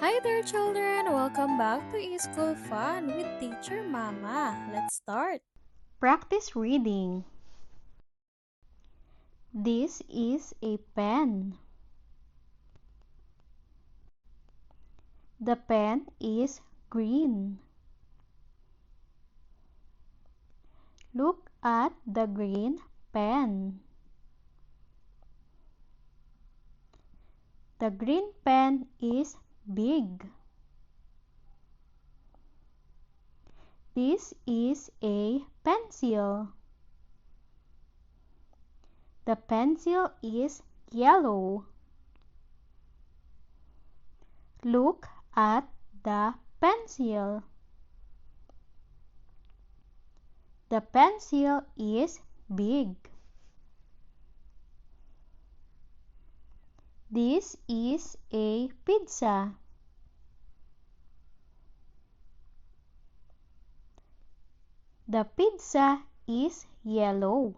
Hi there, children! Welcome back to eSchool Fun with Teacher Mama. Let's start. Practice reading. This is a pen. The pen is green. Look at the green pen. The green pen is big. This is a pencil. The pencil is yellow. Look at the pencil. The pencil is big. This is a pizza. The pizza is yellow.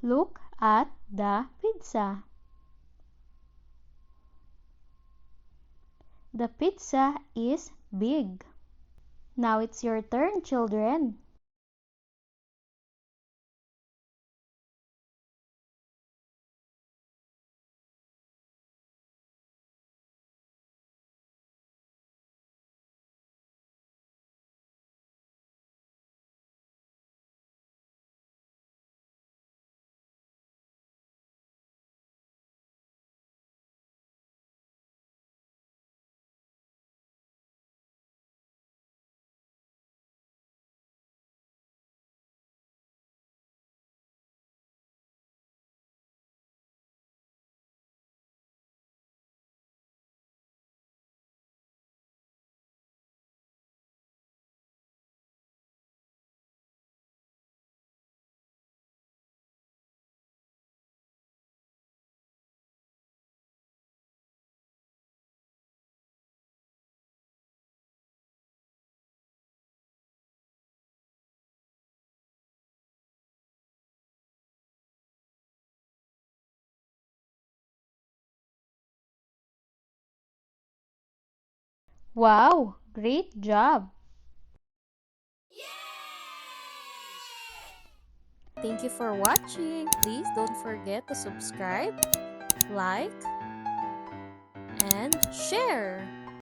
Look at the pizza. The pizza is big. Now it's your turn, children. Wow, great job! Thank you for watching. Please don't forget to subscribe, like, and share.